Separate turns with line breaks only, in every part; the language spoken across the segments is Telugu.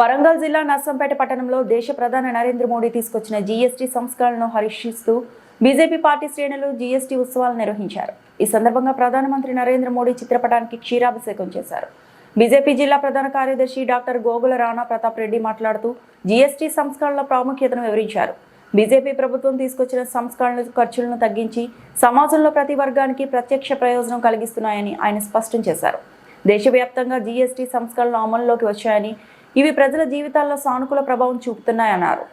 వరంగల్ జిల్లా నర్సంపేట పట్టణంలో దేశ ప్రధాని నరేంద్ర మోడీ తీసుకొచ్చిన జీఎస్టీ సంస్కరణను హర్షిస్తూ బీజేపీ పార్టీ శ్రేణులు జీఎస్టీ ఉత్సవాలు నిర్వహించారు. ఈ సందర్భంగా ప్రధానమంత్రి నరేంద్ర మోడీ చిత్రపటానికి క్షీరాభిషేకం చేశారు. బీజేపీ జిల్లా ప్రధాన కార్యదర్శి డాక్టర్ గోగుల రాణా ప్రతాప్ రెడ్డి మాట్లాడుతూ జీఎస్టీ సంస్కరణల ప్రాముఖ్యతను వివరించారు. బీజేపీ ప్రభుత్వం తీసుకొచ్చిన సంస్కరణలు ఖర్చులను తగ్గించి సమాజంలో ప్రతి వర్గానికి ప్రత్యక్ష ప్రయోజనం కలిగిస్తున్నాయని ఆయన స్పష్టం చేశారు. దేశవ్యాప్తంగా జీఎస్టీ సంస్కరణలు అమల్లోకి వచ్చాయని ఇవి ప్రజల జీవితాల్లో సానుకూల ప్రభావం చూపుతున్నాయన్నారు.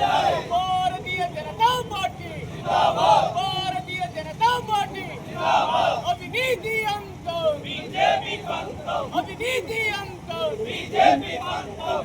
జై అవినీతి అంతం బీజేపీ అంతం అవినీతి అంతం బీజేపీ అంతం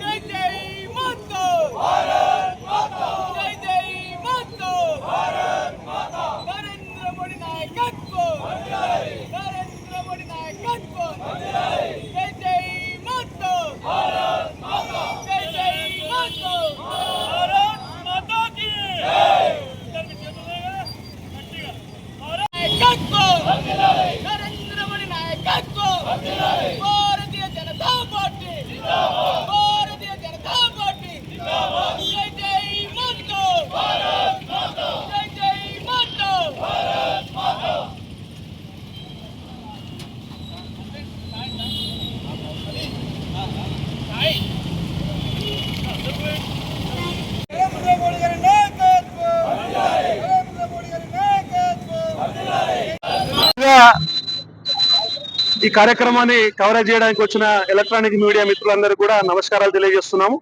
ఈ కార్యక్రమాన్ని కవరేజ్ చేయడానికి వచ్చిన ఎలక్ట్రానిక్ మీడియా మిత్రులందరూ కూడా నమస్కారాలు తెలియజేస్తున్నాము.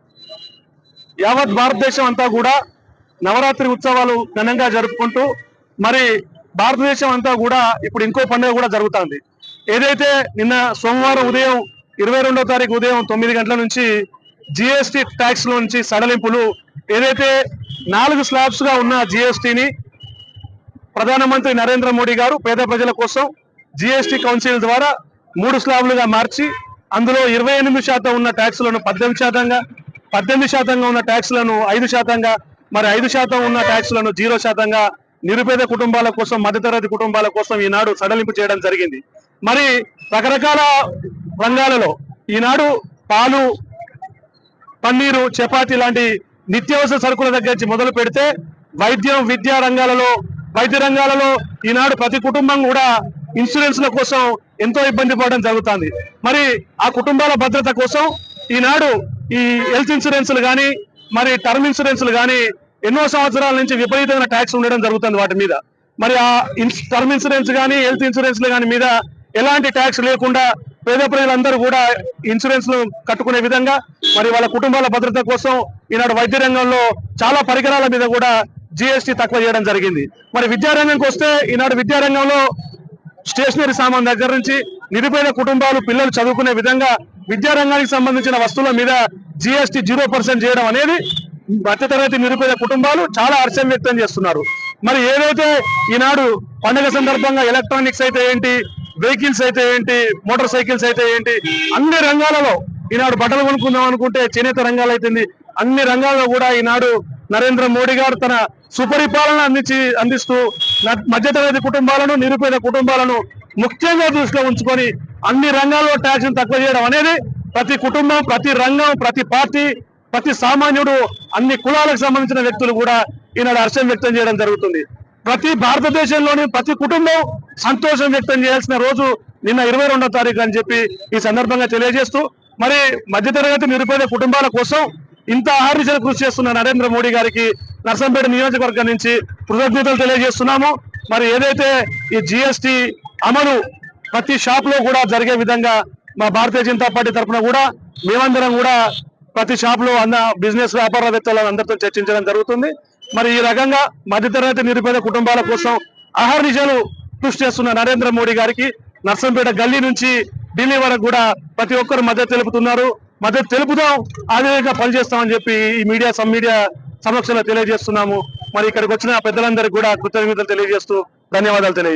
యావత్ భారతదేశం అంతా కూడా నవరాత్రి ఉత్సవాలు ఘనంగా జరుపుకుంటూ మరి భారతదేశం అంతా కూడా ఇప్పుడు ఇంకో పండుగ కూడా జరుగుతుంది. ఏదైతే నిన్న సోమవారం ఉదయం ఇరవై రెండో తారీఖు ఉదయం తొమ్మిది గంటల నుంచి జిఎస్టి ట్యాక్స్ నుంచి సడలింపులు ఏదైతే నాలుగు స్లాబ్స్గా ఉన్న జిఎస్టీని ప్రధానమంత్రి నరేంద్ర మోడీ గారు పేద ప్రజల కోసం జిఎస్టి కౌన్సిల్ ద్వారా మూడు స్లాబ్లుగా మార్చి అందులో ఇరవై ఎనిమిది శాతం ఉన్న ట్యాక్స్లను పద్దెనిమిది శాతంగా పద్దెనిమిది శాతంగా ఉన్న ట్యాక్స్లను ఐదు శాతంగా మరి ఐదు శాతం ఉన్న ట్యాక్స్లను జీరో శాతంగా నిరుపేద కుటుంబాల కోసం మధ్యతరగతి కుటుంబాల కోసం ఈనాడు సడలింపు చేయడం జరిగింది. మరి రకరకాల రంగాలలో ఈనాడు పాలు పన్నీరు చపాతి లాంటి నిత్యావసర సరుకుల దగ్గర నుంచి మొదలు పెడితే వైద్యం విద్యా రంగాలలో వైద్య రంగాలలో ఈనాడు ప్రతి కుటుంబం కూడా ఇన్సూరెన్స్ల కోసం ఎంతో ఇబ్బంది పడడం జరుగుతుంది. మరి ఆ కుటుంబాల భద్రత కోసం ఈనాడు ఈ హెల్త్ ఇన్సూరెన్స్లు కానీ మరి టర్మ్ ఇన్సూరెన్స్లు కానీ ఎన్నో సంవత్సరాల నుంచి విపరీతమైన ట్యాక్స్ ఉండడం జరుగుతుంది వాటి మీద. మరి ఆ టర్మ్ ఇన్సూరెన్స్ కానీ హెల్త్ ఇన్సూరెన్స్లు కానీ మీద ఎలాంటి ట్యాక్స్ లేకుండా పేద ప్రజలందరూ కూడా ఇన్సూరెన్స్లు కట్టుకునే విధంగా మరి వాళ్ళ కుటుంబాల భద్రత కోసం ఈనాడు వైద్య రంగంలో చాలా పరికరాల మీద కూడా జిఎస్టీ తక్కువ చేయడం జరిగింది. మరి విద్యారంగంకి వస్తే ఈనాడు విద్యారంగంలో స్టేషనరీ సామాన్ దగ్గర నుంచి నిరుపేద కుటుంబాలు పిల్లలు చదువుకునే విధంగా విద్యారంగానికి సంబంధించిన వస్తువుల మీద జిఎస్టీ జీరో పర్సెంట్ చేయడం అనేది మధ్యతరగతి నిరుపేద కుటుంబాలు చాలా హర్షం వ్యక్తం చేస్తున్నారు. మరి ఏదైతే ఈనాడు పండుగ సందర్భంగా ఎలక్ట్రానిక్స్ అయితే ఏంటి వెహికల్స్ అయితే ఏంటి మోటార్ సైకిల్స్ అయితే ఏంటి అన్ని రంగాలలో ఈనాడు బట్టలు కొనుక్కుందాం అనుకుంటే చేనేత రంగాలు అయితుంది. అన్ని రంగాల్లో కూడా ఈనాడు నరేంద్ర మోడీ గారు తన సుపరిపాలన అందించి అందిస్తూ మధ్యతరగతి కుటుంబాలను నిరుపేద కుటుంబాలను ముఖ్యంగా దృష్టిలో ఉంచుకొని అన్ని రంగాల్లో ట్యాక్స్ తక్కువ చేయడం అనేది ప్రతి కుటుంబం ప్రతి రంగం ప్రతి పార్టీ ప్రతి సామాన్యుడు అన్ని కులాలకు సంబంధించిన వ్యక్తులు కూడా ఈనాడు హర్షం వ్యక్తం చేయడం జరుగుతుంది. ప్రతి భారతదేశంలోని ప్రతి కుటుంబం సంతోషం వ్యక్తం చేయాల్సిన రోజు నిన్న ఇరవై రెండో తారీఖు అని చెప్పి ఈ సందర్భంగా తెలియజేస్తూ మరి మధ్యతరగతి నిరుపేద కుటుంబాల కోసం ఇంత ఆహార్యశలు కృషి చేస్తున్న నరేంద్ర మోడీ గారికి నర్సంపేట నియోజకవర్గం నుంచి కృతజ్ఞతలు తెలియజేస్తున్నాము. మరి ఏదైతే ఈ జిఎస్టి అమలు ప్రతి షాప్లో కూడా జరిగే విధంగా మా భారతీయ జనతా పార్టీ తరఫున కూడా మేమందరం కూడా ప్రతి షాప్లో అన్న బిజినెస్ వ్యాపారవేత్తలు అందరితో చర్చించడం జరుగుతుంది. మరి ఈ రకంగా మధ్యతరగతి నిరుపేద కుటుంబాల కోసం ఆహార్నిశలు కృషి చేస్తున్న నరేంద్ర మోడీ గారికి నర్సంపేట గల్లీ నుంచి ఢిల్లీ వరకు కూడా ప్రతి ఒక్కరు మద్దతు తెలుపుతున్నారు. మద్దతు తెలుపుదాం ఆధునికంగా పనిచేస్తామని చెప్పి ఈ మీడియా సమ్ మీడియా సమక్షంలో తెలియజేస్తున్నాము. మరి ఇక్కడికి వచ్చిన పెద్దలందరికీ కూడా కృతజ్ఞతలు తెలియజేస్తూ ధన్యవాదాలు తెలియ